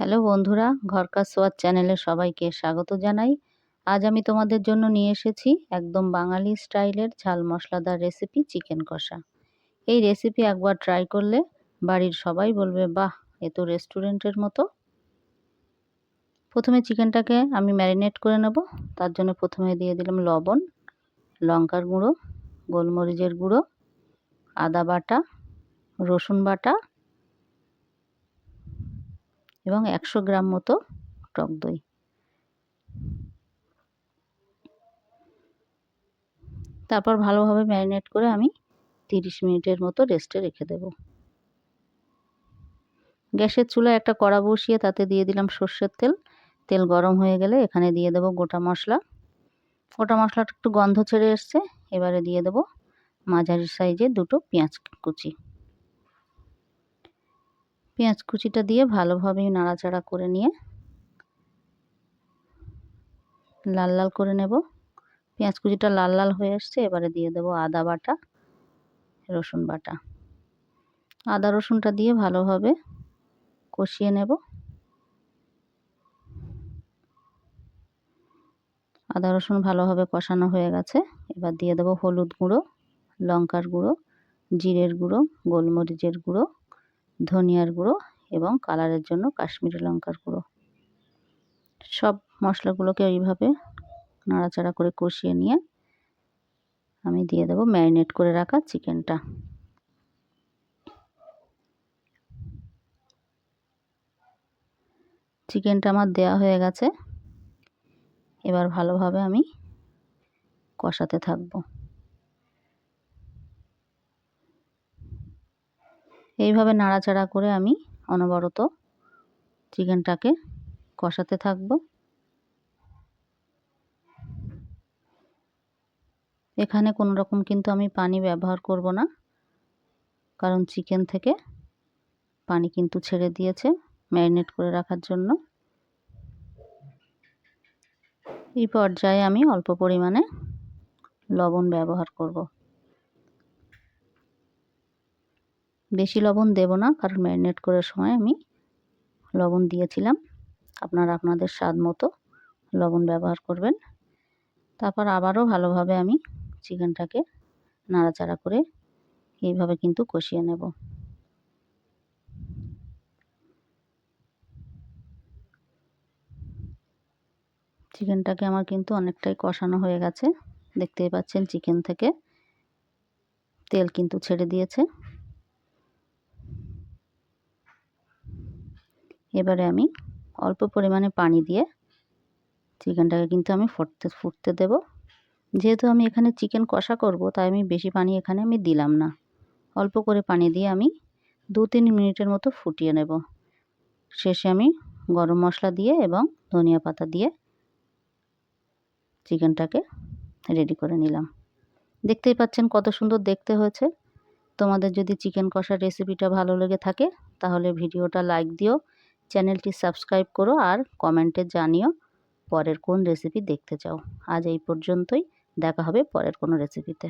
Hello বন্ধুরা ঘরকার সোয়াদ চ্যানেলে সবাইকে স্বাগত জানাই। আজ আমি তোমাদের জন্য নিয়ে এসেছি একদম বাঙালি স্টাইলের ঝাল মশলাদার রেসিপি চিকেন কষা। এই রেসিপি একবার ট্রাই করলে বাড়ির সবাই বলবে, বাহ, এ তো রেস্টুরেন্টের মতো। প্রথমে চিকেনটাকে আমি ম্যারিনেট করে নেব। তার জন্য প্রথমে দিয়ে দিলাম লবণ, লঙ্কার গুঁড়ো, গোলমরিচের গুঁড়ো, আদা বাটা, রসুন বাটা এবং একশো গ্রাম মতো টক দই। তারপর ভালোভাবে ম্যারিনেট করে আমি তিরিশ মিনিটের মতো রেস্টে রেখে দেব। গ্যাসের চুলায় একটা কড়া বসিয়ে তাতে দিয়ে দিলাম সর্ষের তেল। তেল গরম হয়ে গেলে এখানে দিয়ে দেব গোটা মশলা। গোটা মশলাটা একটু গন্ধ ছেড়ে এসছে, এবারে দিয়ে দেব মাঝারি সাইজে দুটো পেঁয়াজ কুচি। পেঁয়াজ কুচিটা দিয়ে ভালোভাবে নাড়াচাড়া করে নিয়ে লাল লাল করে নেব। পেঁয়াজ কুচিটা লাল লাল হয়ে আসছে, এবারে দিয়ে দেব আদা বাটা, রসুন বাটা। আদা রসুনটা দিয়ে ভালোভাবে কষিয়ে নেব। আদা রসুন ভালোভাবে কষানো হয়ে গেছে, এবার দিয়ে দেবো হলুদ গুঁড়ো, লঙ্কার গুঁড়ো, জিরের গুঁড়ো, গোলমরিচের গুঁড়ো ধনিয়ার গুঁড়ো এবং কালারের জন্য কাশ্মীরি লঙ্কার গুঁড়ো। সব মশলাগুলোকে এইভাবে নাড়াচাড়া করে কষিয়ে নিয়ে আমি দিয়ে দেবো ম্যারিনেট করে রাখা চিকেনটা। চিকেনটা আমার দেয়া হয়ে গেছে। এবার ভালোভাবে আমি কষাতে থাকব। এইভাবে নাড়াচাড়া করে আমি অনবরত চিকেনটাকে কষাতে থাকব। এখানে কোনো রকম কিন্তু আমি পানি ব্যবহার করব না, কারণ চিকেন থেকে পানি কিন্তু ছেড়ে দিয়েছে ম্যারিনেট করে রাখার জন্য। এই পর্যায়ে আমি অল্প পরিমাণে লবণ ব্যবহার করব। বেশি লবণ দেব না, কারণ ম্যারিনেট করার সময় আমি লবণ দিয়েছিলাম। আপনারা আপনাদের স্বাদ মতো লবণ ব্যবহার করবেন। তারপর আবারও ভালোভাবে আমি চিকেনটাকে নাড়াচাড়া করে এইভাবে কিন্তু কষিয়ে নেব। চিকেনটাকে আমার কিন্তু অনেকটাই কষানো হয়ে গেছে। দেখতেই পাচ্ছেন, চিকেন থেকে তেল কিন্তু ছেড়ে দিয়েছে। এবারে আমি অল্প পরিমাণে পানি দিয়ে চিকেনটাকে কিন্তু আমি ফুটতে ফুটতে দেব। যেহেতু আমি এখানে চিকেন কষা করব, তাই আমি বেশি পানি এখানে আমি দিলাম না। অল্প করে পানি দিয়ে আমি দু তিন মিনিটের মতো ফুটিয়ে নেব। শেষে আমি গরম মশলা দিয়ে এবং ধনিয়া পাতা দিয়ে চিকেনটাকে রেডি করে নিলাম। দেখতেই পাচ্ছেন কত সুন্দর দেখতে হয়েছে। তোমাদের যদি চিকেন কষার রেসিপিটা ভালো লেগে থাকে, তাহলে ভিডিওটা লাইক দিও চ্যানেলটি সাবস্ক্রাইব করো আর কমেন্টে জানিও পরের কোন রেসিপি দেখতে চাও। আজ এই পর্যন্তই। দেখা হবে পরের কোনো রেসিপিতে।